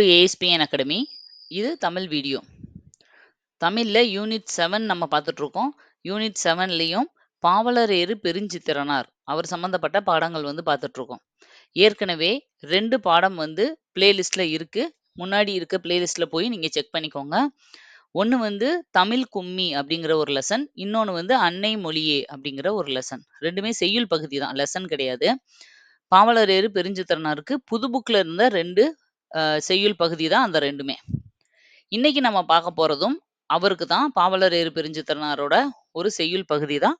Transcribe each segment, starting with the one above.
To ASPN academy இது Tamil video தமிழில் unit seven நம்ம பார்த்துட்ருக்கோம். யூனிட் செவன்லேயும் பாவலரேறு பெருஞ்சித்திரனார். அவர் சம்மந்தப்பட்ட பாடங்கள் வந்து பார்த்துட்ருக்கோம். ஏற்கனவே ரெண்டு பாடம் வந்து பிளேலிஸ்டில் இருக்குது முன்னாடி இருக்க பிளேலிஸ்ட்டில் போய் நீங்கள் செக் பண்ணிக்கோங்க. ஒன்று வந்து தமிழ் கும்மி அப்படிங்கிற ஒரு லெசன் இன்னொன்று வந்து அன்னை மொழியே அப்படிங்கிற ஒரு லெசன் ரெண்டுமே செய்யுள் பகுதி தான். லெசன் கிடையாது. பாவலரேறு பெருஞ்சித்திரனாருக்கு புது புக்கில் இருந்த ரெண்டு செய்யுள் பகுதி தான் அந்த ரெண்டுமே. இன்னைக்கு நம்ம பார்க்க போறதும் அவருக்கு தான் பாவலரேறு பெருஞ்சித்திரனாரோட ஒரு செய்யுள் பகுதி தான்.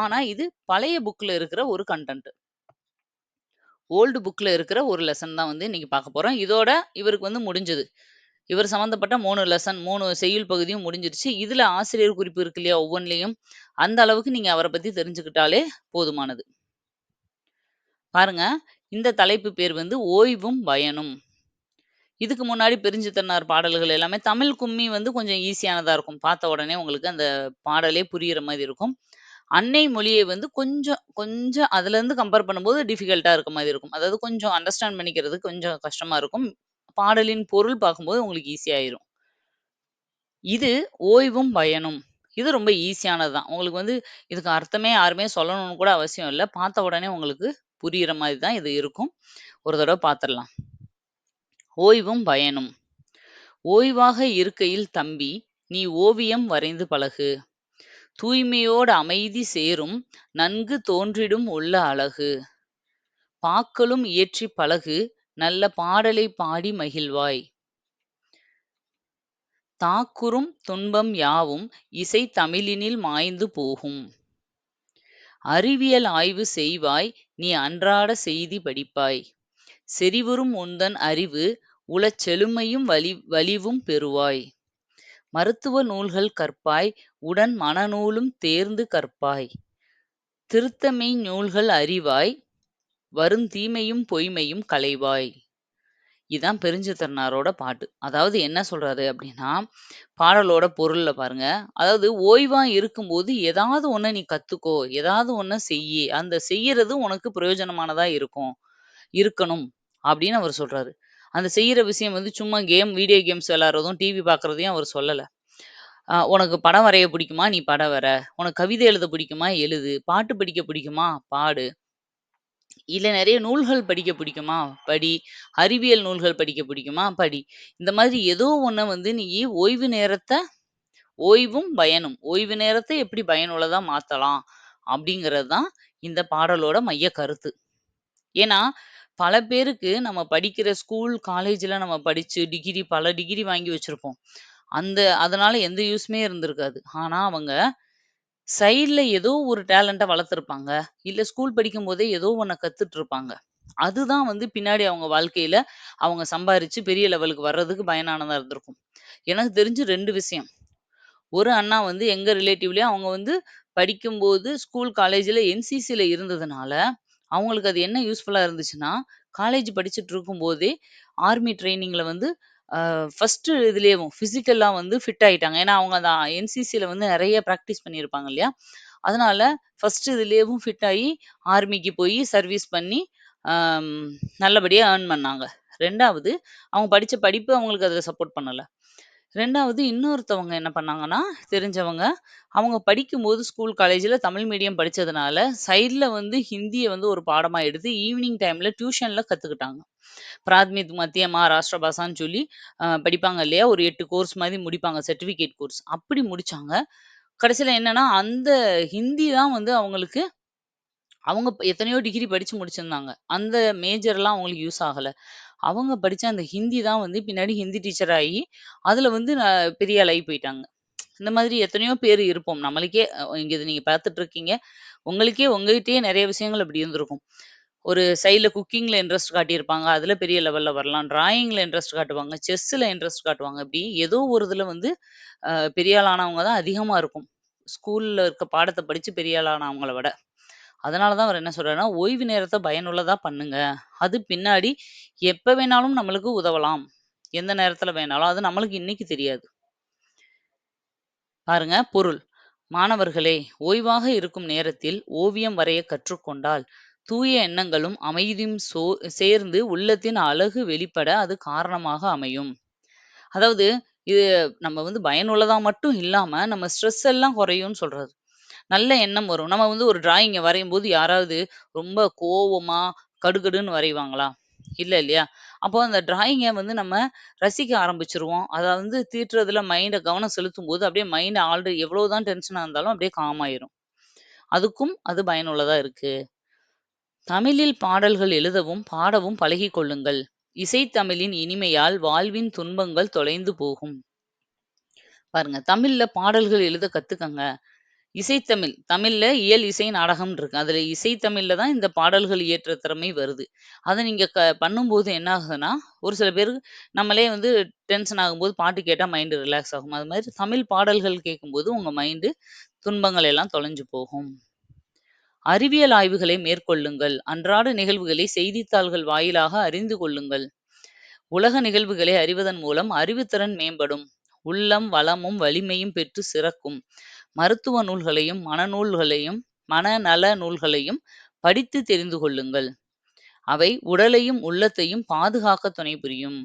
ஆனா இது பழைய புக்ல இருக்கிற ஒரு கண்டென்ட் ஓல்டு புக்ல இருக்கிற ஒரு லெசன் தான் வந்து இன்னைக்கு பார்க்க போறோம். இதோட இவருக்கு வந்து முடிஞ்சது. இவர் சம்பந்தப்பட்ட மூணு லெசன் மூணு செய்யுள் பகுதியும் முடிஞ்சிருச்சு. இதுல ஆசிரியர் குறிப்பு இருக்கு இல்லையா ஒவ்வொன்றிலையும்? அந்த அளவுக்கு நீங்க அவரை பத்தி தெரிஞ்சுக்கிட்டாலே போதுமானது. பாருங்க இந்த தலைப்பு பேர் வந்து ஓய்வும் பயனும். இதுக்கு முன்னாடி பெருஞ்சித்தனார் பாடல்கள் எல்லாமே தமிழ் கும்மி வந்து கொஞ்சம் ஈஸியானதா இருக்கும். பார்த்த உடனே உங்களுக்கு அந்த பாடலே புரியிற மாதிரி இருக்கும். அன்னை மொழியை வந்து கொஞ்சம் கொஞ்சம் அதுல இருந்து கம்பேர் பண்ணும்போது டிஃபிகல்ட்டா இருக்க மாதிரி இருக்கும். அதாவது கொஞ்சம் அண்டர்ஸ்டாண்ட் பண்ணிக்கிறது கொஞ்சம் கஷ்டமா இருக்கும். பாடலின் பொருள் பார்க்கும்போது உங்களுக்கு ஈஸியாயிரும் இது ஓய்வும் பயனும். இது ரொம்ப ஈஸியானது தான் உங்களுக்கு வந்து இதுக்கு அர்த்தமே யாருமே சொல்லணும்னு கூட அவசியம் இல்லை. பார்த்த உடனே உங்களுக்கு புரியிற மாதிரி தான் இது இருக்கும். ஒரு தடவை பார்த்துடலாம். ஓய்வும் பயனும். ஓய்வாக இருக்கையில் தம்பி நீ ஓவியம் வரைந்து பழகு. தூய்மையோடு அமைதி சேரும் நன்கு தோன்றிடும் உள்ள அழகு. பாக்களும் இயற்றி பழகு நல்ல பாடலை பாடி மகிழ்வாய். தாக்குறும் துன்பம் யாவும் இசை தமிழினில் மாய்ந்து போகும். அறிவியல் ஆய்வு செய்வாய் நீ அன்றாட செய்தி படிப்பாய். செறிவுறும் உந்தன் அறிவு உளச் செழுமையும் வலி வலிவும் பெறுவாய். மருத்துவ நூல்கள் கற்பாய் உடன் மனநூலும் தேர்ந்து கற்பாய். திருத்தமெய் நூல்கள் அறிவாய் வருந்தீமையும் பொய்மையும் களைவாய். இதான் பெருஞ்சித்திரனாரோட பாட்டு. அதாவது என்ன சொல்றாரு அப்படின்னா பாடலோட பொருள்ல பாருங்க. அதாவது ஓய்வா இருக்கும்போது ஏதாவது ஒண்ண நீ கத்துக்கோ ஏதாவது ஒன்ன செய்யி. அந்த செய்யறது உனக்கு பிரயோஜனமானதா இருக்கும் இருக்கணும் அப்படின்னு அவர் சொல்றாரு. அந்த செய்யற விஷயம் வந்து சும்மா கேம் வீடியோ கேம்ஸ் விளையாடுறதும் டிவி பார்க்குறதையும் அவர் சொல்லல. உனக்கு படம் வரைய பிடிக்குமா? நீ படம் வர. உனக்கு கவிதை எழுத பிடிக்குமா? எழுது. பாட்டு படிக்க பிடிக்குமா? பாடு. இல்ல நிறைய நூல்கள் படிக்க பிடிக்குமா? படி. அறிவியல் நூல்கள் படிக்க பிடிக்குமா? படி. இந்த மாதிரி ஏதோ ஒண்ண வந்து நீ ஓய்வு நேரத்தை ஓய்வும் பயனும். ஓய்வு நேரத்தை எப்படி பயனுள்ளதா மாத்தலாம்? அப்படிங்கிறது தான் இந்த பாடலோட மைய கருத்து. ஏன்னா பல பேருக்கு நம்ம படிக்கிற ஸ்கூல் காலேஜ்ல நம்ம படிச்சு டிகிரி பல டிகிரி வாங்கி வச்சிருப்போம். அந்த அதனால எந்த யூஸ்மே இருந்திருக்காது. ஆனா அவங்க சைடில் ஏதோ ஒரு டேலண்ட்டை வளர்த்துருப்பாங்க. இல்ல ஸ்கூல் படிக்கும் போதே ஏதோ ஒண்ண கத்துட்டு இருப்பாங்க அதுதான் வந்து பின்னாடி அவங்க வாழ்க்கையில அவங்க சம்பாரிச்சு பெரிய லெவலுக்கு வர்றதுக்கு பயனானதா இருந்திருக்கும். எனக்கு தெரிஞ்சு ரெண்டு விஷயம். ஒரு அண்ணா வந்து எங்க ரிலேட்டிவ்லயே அவங்க வந்து படிக்கும்போது ஸ்கூல் காலேஜ்ல என்சிசில இருந்ததுனால அவங்களுக்கு அது என்ன யூஸ்ஃபுல்லா இருந்துச்சுன்னா காலேஜ் படிச்சுட்டு இருக்கும்போதே ஆர்மி ட்ரைனிங்கில் வந்து ஃபஸ்ட்டு இதுலேயும் ஃபிசிக்கலா வந்து ஃபிட் ஆயிட்டாங்க. ஏன்னா அவங்க அந்த என்சிசில வந்து நிறைய ப்ராக்டிஸ் பண்ணியிருப்பாங்க இல்லையா? அதனால ஃபர்ஸ்ட் இதுலேயும் ஃபிட் ஆகி ஆர்மிக்கு போய் சர்வீஸ் பண்ணி நல்லபடியாக நல்லபடியா ஏர்ன் பண்ணாங்க. ரெண்டாவது அவங்க படிச்ச படிப்பு அவங்களுக்கு அதில் சப்போர்ட் பண்ணல. ரெண்டாவது இன்னொருத்தவங்க என்ன பண்ணாங்கன்னா தெரிஞ்சவங்க அவங்க படிக்கும்போது ஸ்கூல் காலேஜ்ல தமிழ் மீடியம் படிச்சதுனால சைடுல வந்து ஹிந்தியை வந்து ஒரு பாடமா எடுத்து ஈவினிங் டைம்ல டியூஷன்ல கத்துக்கிட்டாங்க. பிராத்மிக் மத்தியமா ராஷ்டிர பாஷான்னு சொல்லி அஹ், படிப்பாங்க இல்லையா? ஒரு எட்டு கோர்ஸ் மாதிரி முடிப்பாங்க சர்டிஃபிகேட் கோர்ஸ் அப்படி முடிச்சாங்க. கடைசியில என்னன்னா அந்த ஹிந்தி தான் வந்து அவங்களுக்கு அவங்க எத்தனையோ டிகிரி படிச்சு முடிச்சிருந்தாங்க. அந்த மேஜர்லாம் அவங்களுக்கு யூஸ் ஆகல. அவங்க படிச்ச அந்த ஹிந்தி தான் வந்து பின்னாடி ஹிந்தி டீச்சர் ஆகி அதுல வந்து நான் பெரிய ஆளாகி போயிட்டாங்க. இந்த மாதிரி எத்தனையோ பேர் இருப்போம். நம்மளுக்கே அஹ் இங்க இது நீங்க பார்த்துட்டு இருக்கீங்க. உங்களுக்கே உங்ககிட்டயே நிறைய விஷயங்கள் அப்படி இருந்திருக்கும். ஒரு சைடில் குக்கிங்ல இன்ட்ரெஸ்ட் காட்டியிருப்பாங்க. அதுல பெரிய லெவல்ல வரலாம். டிராயிங்ல இன்ட்ரெஸ்ட் காட்டுவாங்க. செஸ்ல இன்ட்ரெஸ்ட் காட்டுவாங்க. இப்படி ஏதோ ஒரு இதுல வந்து அஹ், பெரிய ஆளானவங்க தான் அதிகமா இருக்கும். ஸ்கூல்ல இருக்க பாடத்தை படிச்சு பெரிய ஆளானவங்கள விட. அதனாலதான் அவர் என்ன சொல்றாருன்னா ஓய்வு நேரத்தை பயனுள்ளதா பண்ணுங்க. அது பின்னாடி எப்ப வேணாலும் நம்மளுக்கு உதவலாம். எந்த நேரத்துல வேணாலும். அது நம்மளுக்கு இன்னைக்கு தெரியாது. பாருங்க பொருள். மாணவர்களே ஓய்வாக இருக்கும் நேரத்தில் ஓவியம் வரைய கற்றுக்கொண்டால் தூய எண்ணங்களும், அமைதியும் சோ சேர்ந்து உள்ளத்தின் அழகு வெளிப்பட அது காரணமாக அமையும். அதாவது இது நம்ம வந்து பயனுள்ளதா மட்டும் இல்லாம, நம்ம ஸ்ட்ரெஸ் எல்லாம் குறையும்னு சொல்றது. நல்ல எண்ணம் வரும். நம்ம வந்து ஒரு டிராயிங்க வரையும்போது யாராவது ரொம்ப கோவமா, கடுகடுன்னு வரைவாங்களா? இல்ல இல்லையா? அப்போ அந்த டிராயிங்க வந்து நம்ம ரசிக்க ஆரம்பிச்சுருவோம். அத வந்து தீட்டுறதுல மைண்ட கவனம் செலுத்தும்போது, அப்படியே மைண்ட் ஆல்ரெடி எவ்வளோதான் டென்ஷனா இருந்தாலும் அப்படியே காம் ஆயிரும். அதுக்கும் அது பயனுள்ளதா இருக்கு. தமிழில் பாடல்கள் எழுதவும், பாடவும் பழகிக் கொள்ளுங்கள். இசைத்தமிழின் இனிமையால் வாழ்வின் துன்பங்கள் தொலைந்து போகும். பாருங்க, தமிழ்ல பாடல்கள் எழுத கத்துக்கங்க. இசைத்தமிழ், தமிழ்ல இயல், இசை, நாடகம் இருக்கு. அதுல இசைத்தமிழ்ல தான் இந்த பாடல்கள் இயற்ற திறமை வருது. அத நீங்க க பண்ணும்போது என்ன ஆகுதுன்னா, ஒரு சில பேருக்கு நம்மளே வந்து டென்ஷன் ஆகும்போது பாட்டு கேட்டா மைண்ட் ரிலாக்ஸ் ஆகும். அது மாதிரி தமிழ் பாடல்கள் கேட்கும்போது உங்க மைண்டு துன்பங்கள் எல்லாம் தொலைஞ்சு போகும். அறிவியல் ஆய்வுகளை மேற்கொள்ளுங்கள். அன்றாட நிகழ்வுகளை செய்தித்தாள்கள் வாயிலாக அறிந்து கொள்ளுங்கள். உலக நிகழ்வுகளை அறிவதன் மூலம் அறிவுத்திறன் மேம்படும். உள்ளம் வளமும் வலிமையும் பெற்று சிறக்கும். மருத்துவ நூல்களையும், மனநூல்களையும், மனநல நூல்களையும் படித்து தெரிந்து கொள்ளுங்கள். அவை உடலையும், உள்ளத்தையும் பாதுகாக்க துணை புரியும்.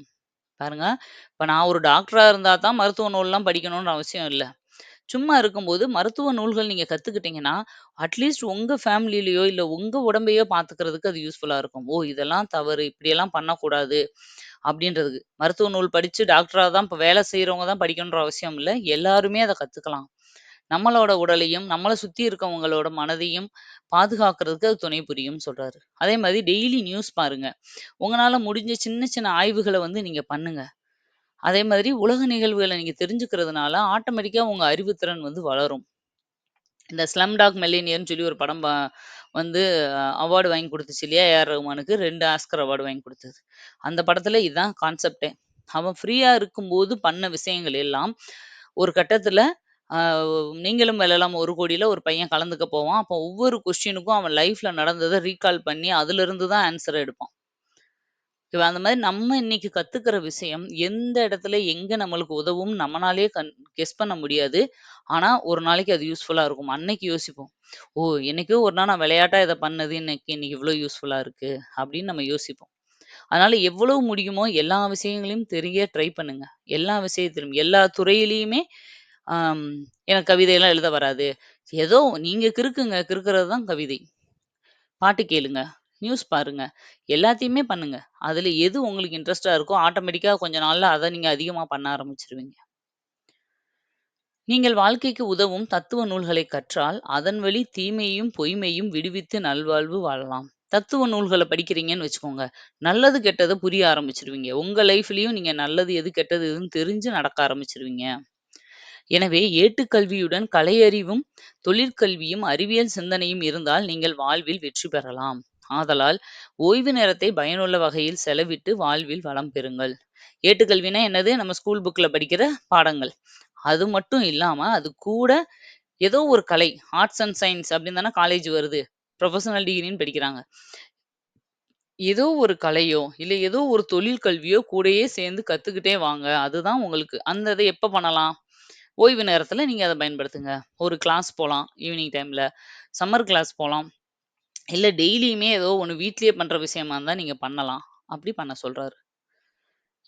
பாருங்க, இப்ப நான் ஒரு டாக்டரா இருந்தா தான் மருத்துவ நூல்லாம் படிக்கணும்னு அவசியம் இல்ல. சும்மா இருக்கும்போது மருத்துவ நூல்கள் நீங்க கத்துக்கிட்டீங்கன்னா, அட்லீஸ்ட் உங்க ஃபேமிலிலயோ, இல்ல உங்க உடம்பையோ பாத்துக்கிறதுக்கு அது யூஸ்ஃபுல்லா இருக்கும். ஓ! இதெல்லாம் தவறு. இப்படியெல்லாம் பண்ணக்கூடாது. அப்படின்றதுக்கு. மருத்துவ நூல் படிச்சு டாக்டரா தான் இப்ப வேலை செய்யறவங்க தான் படிக்கணுன்ற அவசியம் இல்ல. எல்லாருமே அதை கத்துக்கலாம். நம்மளோட உடலையும், நம்மளை சுத்தி இருக்கவங்களோட மனதையும் பாதுகாக்கிறதுக்கு அது துணை புரியும்னு சொல்றாரு. அதே மாதிரி டெய்லி நியூஸ் பாருங்க. உங்களால முடிஞ்ச சின்ன சின்ன ஆய்வுகளை வந்து நீங்க பண்ணுங்க. அதே மாதிரி உலக நிகழ்வுகளை நீங்க தெரிஞ்சுக்கிறதுனால ஆட்டோமேட்டிக்கா உங்க அறிவுத்திறன் வந்து வளரும். இந்த ஸ்லம் டாக் மெல்லினியர்னு சொல்லி ஒரு படம் வந்து அவார்டு வாங்கி குடுத்துச்சு இல்லையா? ஏ.ஆர். ரகுமானுக்கு ரெண்டு ஆஸ்கர் அவார்டு வாங்கி கொடுத்தது அந்த படத்துல இதுதான் கான்செப்டே அவன் ஃப்ரீயா இருக்கும்போது பண்ண விஷயங்கள் எல்லாம், ஒரு கட்டத்துல நீங்களும் வெல்லலாம் ஒரு கோடியில ஒரு பையன் கலந்துக்க போவான். அப்போ ஒவ்வொரு கொஸ்டினுக்கும் அவன் லைஃப்ல நடந்தத ரீகால் பண்ணி, அதிலிருந்து தான் ஆன்சர் எடுப்பான். ஓகேவா? அந்த மாரி நம்ம இன்னைக்கு கத்துக்கிற விஷயம், எந்த இடத்துல எங்க நம்மளுக்கு உதவும் நம்மனாலயே கண் கெஸ் பண்ண முடியாது. ஆனா, ஒரு நாளைக்கு அது யூஸ்ஃபுல்லா இருக்கும். அன்னைக்கு யோசிப்போம். ஓ! என்னைக்கோ ஒரு நாள் நான் விளையாட்டா இத பண்ணது இன்னைக்கு இன்னைக்கு இவ்ளோ யூஸ்ஃபுல்லா இருக்கு. அப்படின்னு நம்ம யோசிப்போம். அதனால எவ்வளவு முடியுமோ எல்லா விஷயங்களையும் தெரிய ட்ரை பண்ணுங்க. எல்லா விஷயத்திலும், எல்லா துறையிலயுமே ஆம் எனக்கு கவிதையெல்லாம் எழுத வராது. ஏதோ நீங்க கிறுக்குங்க. கிறுக்குறது தான் கவிதை. பாட்டு கேளுங்க. நியூஸ் பாருங்க. எல்லாத்தையுமே பண்ணுங்க. அதுல எது உங்களுக்கு இன்ட்ரெஸ்ட்டா இருக்கோ, ஆட்டோமேட்டிக்கா கொஞ்ச நாள்ல அத நீங்க அதிகமா பண்ண ஆரம்பிச்சுருவீங்க. நீங்கள் வாழ்க்கைக்கு உதவும் தத்துவ நூல்களை கற்றால், அதன் வழி தீமையையும், பொய்மையும் விடுவித்து நல்வாழ்வு வாழலாம். தத்துவ நூல்கள படிக்கிறீங்கன்னு வச்சுக்கோங்க. நல்லது, கெட்டது புரிய ஆரம்பிச்சுருவீங்க. உங்க லைஃப்லயும் நீங்க நல்லது எது, கெட்டது எதுன்னு தெரிஞ்சு நடக்க ஆரம்பிச்சுருவீங்க. எனவே ஏட்டுக்கல்வியுடன் கலையறிவும், தொழிற்கல்வியும், அறிவியல் சிந்தனையும் இருந்தால் நீங்கள் வாழ்வில் வெற்றி பெறலாம். ஆதலால் ஓய்வு நேரத்தை பயனுள்ள வகையில் செலவிட்டு வாழ்வில் வளம் பெறுங்கள். ஏட்டுக்கல்வினா என்னது? நம்ம ஸ்கூல் புக்ல படிக்கிற பாடங்கள். அது மட்டும் இல்லாம, அது கூட ஏதோ ஒரு கலை, ஆர்ட்ஸ் அண்ட் சயின்ஸ் அப்படின்னு தானே காலேஜ் வருது. ப்ரொஃபஷனல் டிகிரின்னு படிக்கிறாங்க. ஏதோ ஒரு கலையோ, இல்லை ஏதோ ஒரு தொழில் கல்வியோ கூடயே சேர்ந்து கத்துக்கிட்டே வாங்க. அதுதான் உங்களுக்கு அந்த இதை எப்போ பண்ணலாம்? ஓய்வு நேரத்தில் நீங்கள் அதை பயன்படுத்துங்க. ஒரு கிளாஸ் போகலாம் ஈவினிங் டைமில் சம்மர் கிளாஸ் போகலாம் இல்லை டெய்லியுமே ஏதோ ஒன்று வீட்லேயே பண்ணுற விஷயமா இருந்தால் நீங்கள் பண்ணலாம். அப்படி பண்ண சொல்கிறாரு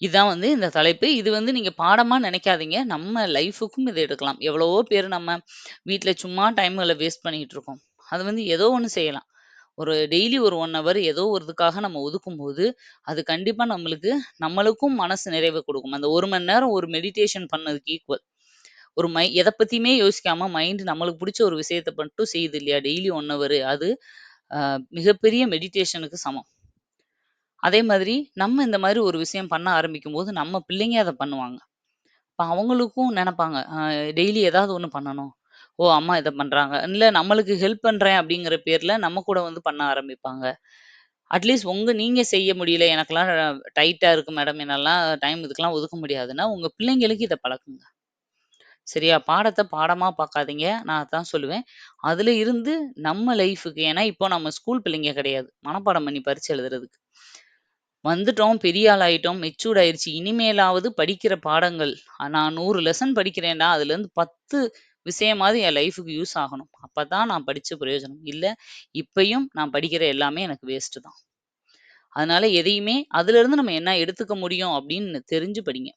இதுதான் வந்து இந்த தலைப்பு. இது வந்து நீங்கள் பாடமாக நினைக்காதீங்க. நம்ம லைஃபுக்கும் இதை எடுக்கலாம். எவ்வளவோ பேர் நம்ம வீட்டில் சும்மா டைம்களை வேஸ்ட் பண்ணிகிட்டு இருக்கோம். அது வந்து ஏதோ ஒன்று செய்யலாம். ஒரு டெய்லி ஒரு ஒன் ஹவர் ஏதோ ஒரு இதுக்காக நம்ம ஒதுக்கும்போது, அது கண்டிப்பாக நம்மளுக்கு நம்மளுக்கும் மனசு நிறைவு கொடுக்கும் அந்த ஒரு மணி நேரம் ஒரு மெடிடேஷன் பண்ணதுக்கு ஈக்குவல். ஒரு மை எதை பத்தியுமே யோசிக்காம மைண்ட் நம்மளுக்கு பிடிச்ச ஒரு விஷயத்த மட்டும் செய்யுது இல்லையா? டெய்லி ஒன் ஹவர் அது ஆஹ் மிகப்பெரிய மெடிடேஷனுக்கு சமம். அதே மாதிரி நம்ம இந்த மாதிரி ஒரு விஷயம் பண்ண ஆரம்பிக்கும்போது, நம்ம பிள்ளைங்க அதை பண்ணுவாங்க. இப்போ அவங்களுக்கும் நினைப்பாங்க டெய்லி ஏதாவது ஒன்று பண்ணணும். ஓ! அம்மா இதை பண்றாங்க. இல்லை நம்மளுக்கு ஹெல்ப் பண்றேன் அப்படிங்கிற பேர்ல நம்ம கூட வந்து பண்ண ஆரம்பிப்பாங்க. அட்லீஸ்ட் உங்க நீங்க செய்ய முடியல. எனக்கெல்லாம் டைட்டா இருக்கு மேடம். என்னெல்லாம் டைம் இதுக்கெல்லாம் ஒதுக்க முடியாதுன்னா, உங்க பிள்ளைங்களுக்கு இதை பழக்குங்க. சரியா? பாடத்த பாடமா பார்க்காதீங்க. நான் அதான் சொல்லுவேன். அதுல இருந்து நம்ம லைஃப்‌க்கு ஏன்னா இப்போ நம்ம ஸ்கூல் பிள்ளைங்க கிடையாது. மனப்பாடம் பண்ணி பரீட்சை எழுதுறதுக்கு. வந்துட்டோம், பெரிய ஆளாயிட்டோம் மெச்சூர்ட் ஆயிருச்சு. இனிமேலாவது படிக்கிற பாடங்கள் நான் 100 லெசன் படிக்கிறேன்டா, அதுலேருந்து 10 விஷயமாவது என் லைஃப்‌க்கு யூஸ் ஆகணும். அப்பதான் நான் படிச்ச பிரயோஜனம். இல்ல, இப்பயும் நான் படிக்கிற எல்லாமே எனக்கு வேஸ்ட் தான். அதனால எதையுமே அதிலிருந்து நம்ம என்ன எடுத்துக்க முடியும் அப்படின்னு தெரிஞ்சு படிங்க.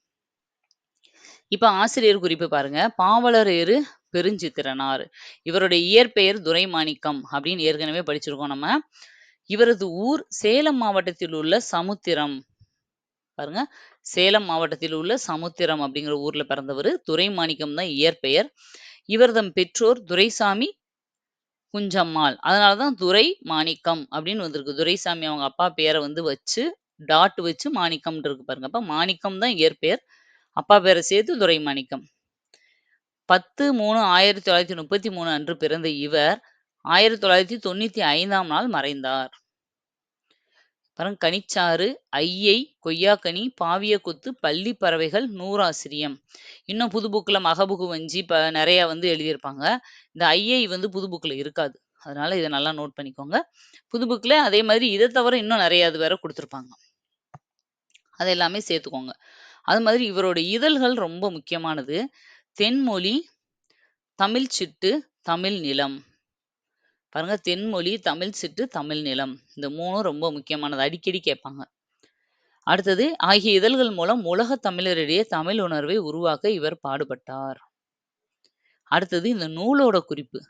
இப்ப ஆசிரியர் குறிப்பு பாருங்க. பாவலர் ஏறு பெருஞ்சித்திரனார். இவருடைய இயற்பெயர் துரைமாணிக்கம் அப்படின்னு ஏற்கனவே படிச்சிருக்கோம் நம்ம. இவரது ஊர் சேலம் மாவட்டத்தில் உள்ள சமுத்திரம். பாருங்க. சேலம் மாவட்டத்தில் உள்ள சமுத்திரம் அப்படிங்கிற ஊர்ல பிறந்தவர் துரைமாணிக்கம் தான் இயற்பெயர். இவர்தம் பெற்றோர் துரைசாமி, குஞ்சம்மாள். அதனாலதான் துரை மாணிக்கம் அப்படின்னு வந்திருக்கு. துரைசாமி அவங்க அப்பா பேரை வந்து வச்சு, டாட் வச்சு மாணிக்கம்ன்னு இருக்கு பாருங்க. அப்ப மாணிக்கம் தான் இயற்பெயர். அப்பா பேர சேர்த்து துரைமாணிக்கம். 10/3/1933 அன்று பிறந்த இவர், 1995ஆம் நாள் மறைந்தார். பாருங்க கனிச்சாறு, ஐயை, கொய்யாக்கனி, பாவியக்கொத்து, பள்ளி பறவைகள், நூறாசிரியம். இன்னும் புது மகபுகு வஞ்சி ப நெறைய வந்து எழுதியிருப்பாங்க. இந்த ஐயை வந்து புது இருக்காது. அதனால இத நல்லா நோட் பண்ணிக்கோங்க. புது அதே மாதிரி இதை தவிர இன்னும் நிறைய இது வேற குடுத்திருப்பாங்க. அது எல்லாமே சேர்த்துக்கோங்க. அது மாதிரி இவரோட இதழ்கள் ரொம்ப முக்கியமானது. தென்மொழி, தமிழ் சிட்டு, தமிழ் நிலம். பாருங்க தென்மொழி, தமிழ் சிட்டு, தமிழ் நிலம். இந்த மூணும் ரொம்ப முக்கியமானது. அடிக்கடி கேட்பாங்க. அடுத்தது ஆகிய இதழ்கள் மூலம் உலகத் தமிழரிடையே தமிழ் உணர்வை உருவாக்க இவர் பாடுபட்டார். அடுத்தது இந்த நூலோட குறிப்பு.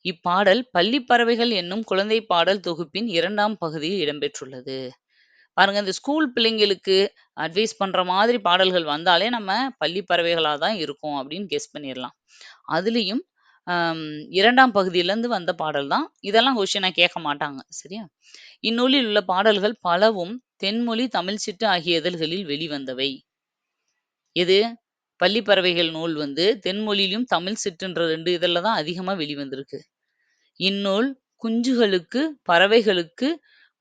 இப்பாடல் பள்ளிப்பறவைகள் என்னும் குழந்தை பாடல் தொகுப்பின் இரண்டாம் பகுதியில் இடம்பெற்றுள்ளது. பாருங்க இந்த ஸ்கூல் பிள்ளைங்களுக்கு அட்வைஸ் பண்ற மாதிரி பாடல்கள் வந்தாலே நம்ம பள்ளி பறவைகளா தான் இருக்கும் அப்படின்னு கெஸ் பண்ணிடலாம் அதுலயும் இரண்டாம் 2ஆம் பகுதியிலருந்து வந்த பாடல் தான். இதெல்லாம் கொஸ்டினா கேட்க மாட்டாங்க. சரியா? இந்நூலில் உள்ள பாடல்கள் பலவும் தென்மொழி, தமிழ் சிட்டு ஆகிய இதழ்களில் வெளிவந்தவை. எது? பள்ளி பறவைகள் நூல் வந்து தென்மொழியிலும், தமிழ் சிட்டுன்ற 2 இதழ்ல தான் அதிகமா வெளிவந்திருக்கு. இந்நூல் குஞ்சுகளுக்கு, பறவைகளுக்கு,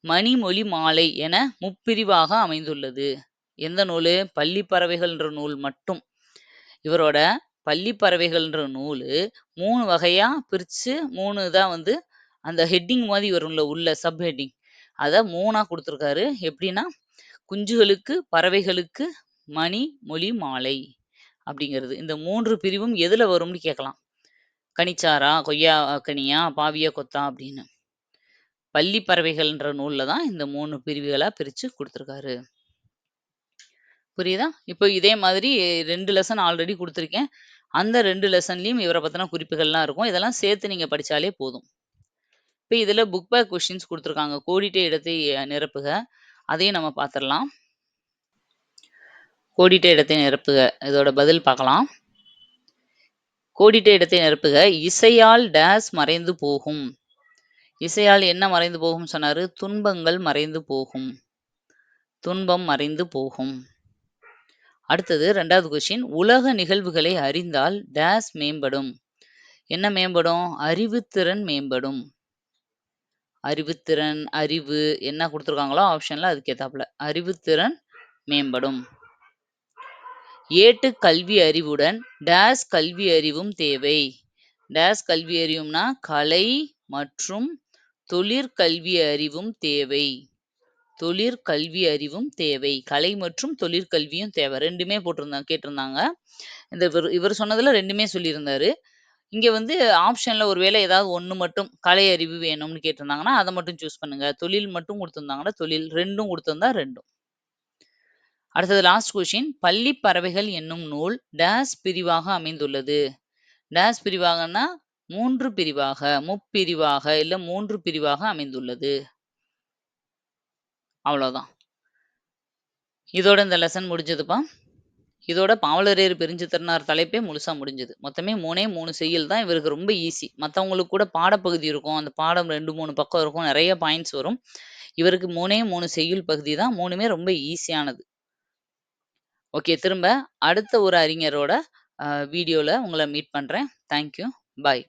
மணிமொழி மாலை என முப்பிரிவாக அமைந்துள்ளது. எந்த நூலு? பள்ளி பறவைகள்ன்ற நூல் மட்டும். இவரோட பள்ளி பறவைகள்ன்ற நூல் மூணு வகையா பிரிச்சு மூணு தான் வந்து அந்த ஹெட்டிங் மாதிரி வரும்ல உள்ள சப் ஹெட்டிங். அதை மூணாக கொடுத்துருக்காரு எப்படின்னா, குஞ்சுகளுக்கு, பறவைகளுக்கு, மணி, மொழி, மாலை அப்படிங்கிறது. இந்த மூன்று பிரிவும் எதுல வரும்னு கேட்கலாம். கனிச்சாரா கொய்யா கனியா பாவியா கொத்தா? அப்படின்னு. பள்ளி பறவைகள்ன்ற நூலில் தான் இந்த மூணு பிரிவுகளா பிரிச்சு கொடுத்துருக்காரு புரியுதா? இப்போ இதே மாதிரி ரெண்டு லெசன் ஆல்ரெடி கொடுத்துருக்கேன் அந்த ரெண்டு லெசன்லயும் இவரை பத்தின குறிப்புகள்லாம் இருக்கும். இதெல்லாம் சேர்த்து நீங்க படிச்சாலே போதும். இப்ப இதுல புக் பேக் கொஷின்ஸ் குடுத்திருக்காங்க. கோடிட்ட இடத்தை நிரப்புக. அதையும் நம்ம பார்த்துடலாம் கோடிட்ட இடத்தை நிரப்புக. இதோட பதில் பார்க்கலாம். கோடிட்ட இடத்தை நிரப்புக. இசையால் டேஸ் மறைந்து போகும். இசையால் என்ன மறைந்து போகும் சொன்னாரு? துன்பங்கள் மறைந்து போகும். துன்பம் மறைந்து போகும். அடுத்தது ரெண்டாவது கொஸ்டின். உலக நிகழ்வுகளை அறிந்தால் டேஸ் மேம்படும். என்ன மேம்படும்? அறிவுத்திறன் மேம்படும். அறிவுத்திறன், அறிவு என்ன கொடுத்துருக்காங்களோ ஆப்ஷன்ல அதுக்கு ஏத்தாப்புல. அறிவுத்திறன் மேம்படும். ஏட்டு கல்வி அறிவுடன் டேஸ் கல்வி அறிவும் தேவை. டேஸ் கல்வி அறிவும்னா கலை மற்றும் தொழிற்கல்வி அறிவும் தேவை. தொழிற்கல்வி அறிவும் தேவை. கலை மற்றும் தொழிற்கல்வியும் தேவை. ரெண்டுமே போட்டிருந்தாங்க கேட்டிருந்தாங்க. இந்த இவர் இவர் சொன்னதுல ரெண்டுமே சொல்லியிருந்தாரு. இங்க வந்து ஆப்ஷன்ல ஒரு வேளை ஏதாவது ஒன்று மட்டும் கலை அறிவு வேணும்னு கேட்டிருந்தாங்கன்னா, அதை மட்டும் சூஸ் பண்ணுங்க. தொழில் மட்டும் கொடுத்துருந்தாங்கன்னா தொழில் ரெண்டும் கொடுத்துருந்தா ரெண்டும் அடுத்தது லாஸ்ட் கொஸ்டின். பள்ளி பறவைகள் என்னும் நூல் டேஸ் பிரிவாக அமைந்துள்ளது. டேஸ் பிரிவாகன்னா மூன்று பிரிவாக, முப்பிரிவாக இல்ல மூன்று பிரிவாக அமைந்துள்ளது. அவ்வளோதான். இதோட இந்த லெசன் முடிஞ்சதுப்பா. இதோட பாவலரேறு பெருஞ்சித்திரனார் தலைப்பே முழுசா முடிஞ்சது. மொத்தமே 3ஏ 3 செய்யுள் தான். இவருக்கு ரொம்ப ஈஸி. மற்றவங்களுக்கு கூட பாடப்பகுதி இருக்கும். அந்த பாடம் 2, 3 பக்கம் இருக்கும். நிறைய பாயிண்ட்ஸ் வரும். இவருக்கு 3ஏ 3 செய்யுள் பகுதி தான். மூணுமே ரொம்ப ஈஸியானது. ஓகே. திரும்ப அடுத்த ஒரு அறிஞரோட வீடியோவில் உங்களை மீட் பண்ணுறேன் தேங்க் யூ. பாய்.